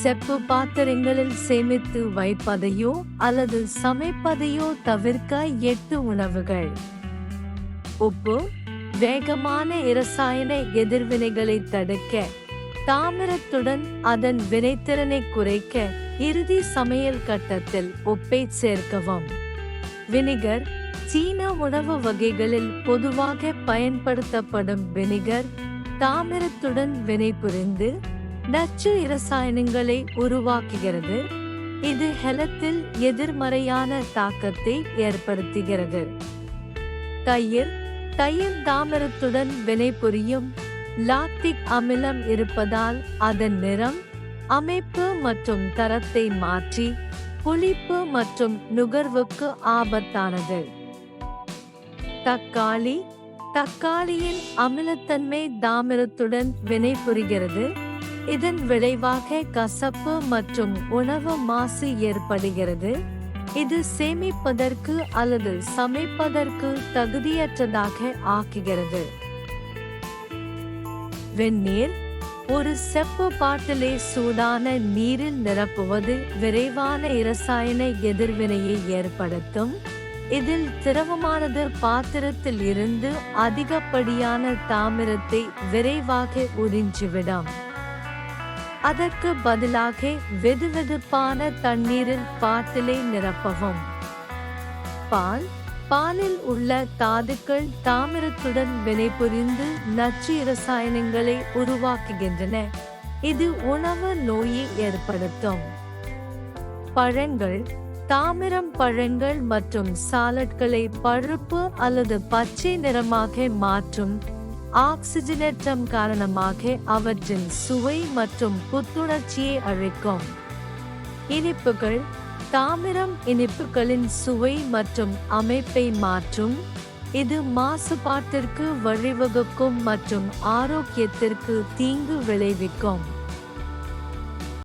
செப்பு பாத்திரங்களில் சேமித்து வைப்பதையோ அல்லது சமைப்பதையோ தவிர்க்க எட்டு உணவுகள். உப்பு வேகமான இரசாயன எதிர்வினைகளை தடுக்க தாமிரத்துடன் அதன் வினைத்திறனை குறைக்க இறுதி சமையல் கட்டத்தில் உப்பை சேர்க்கவும். வினிகர் சீன உணவு வகைகளில் பொதுவாக பயன்படுத்தப்படும் வினிகர் தாமிரத்துடன் வினைபுரிந்து நச்சு இரசாயனங்களை உருவாக்குகிறது. இது ஹெலத்தில் எதிர்மறையான தாக்கத்தை ஏற்படுத்துகிறது. தயிர் தயிர் தாமிரத்துடன் வினைபுரியும் லாக்டிக் அமிலம் இருப்பதால் அதன் நிறம் அமைப்பு மற்றும் தரத்தை மாற்றி புளிப்பு மற்றும் நுகர்வுக்கு ஆபத்தானது. தக்காளி தக்காளியின் அமிலத்தன்மை தாமிரத்துடன் வினைபுரிகிறது. இதன் விளைவாக கசப்பு மற்றும் உணவு மாசு ஏற்படுகிறது. இது சேமிப்பதற்கு அல்லது சமைப்பதற்கு தகுதியற்றதாக ஆக்குகிறது. வெந்நீர். ஒரு செப்பு பாட்டிலை சூடான நீரில் நிரப்புவது விரைவான இரசாயன எதிர்வினையை ஏற்படுத்தும். இதில் திரவமானது பாத்திரத்தில் இருந்து அதிகப்படியான தாமிரத்தை விரைவாக உறிஞ்சிவிடும். அதற்கு பதிலாக வெதுவெதுப்பான தண்ணீரில் பாட்டிலை நிரப்பவும். பால் பாலில் உள்ள தாதுக்கள் தாமிரத்துடன் வினைபுரிந்து நச்சு இரசாயனங்களை உருவாக்குகின்றன. இது உணவு நோயை ஏற்படுத்தும். பழங்கள் தாமிரம் பழங்கள் மற்றும் சாலட்களை பழுப்பு அல்லது பச்சை நிறமாக மாற்றும் ஆக்சிஜனேற்றம் காரணமாக அவற்றின் சுவை மற்றும் புத்துணர்ச்சியை அழைக்கும். இனிப்புகள் தாமிரம் இனிப்புகளின் சுவை மற்றும் அமைப்பை மாற்றும். இது மாசுபாட்டிற்கு வழிவகுக்கும் மற்றும் ஆரோக்கியத்திற்கு தீங்கு விளைவிக்கும்.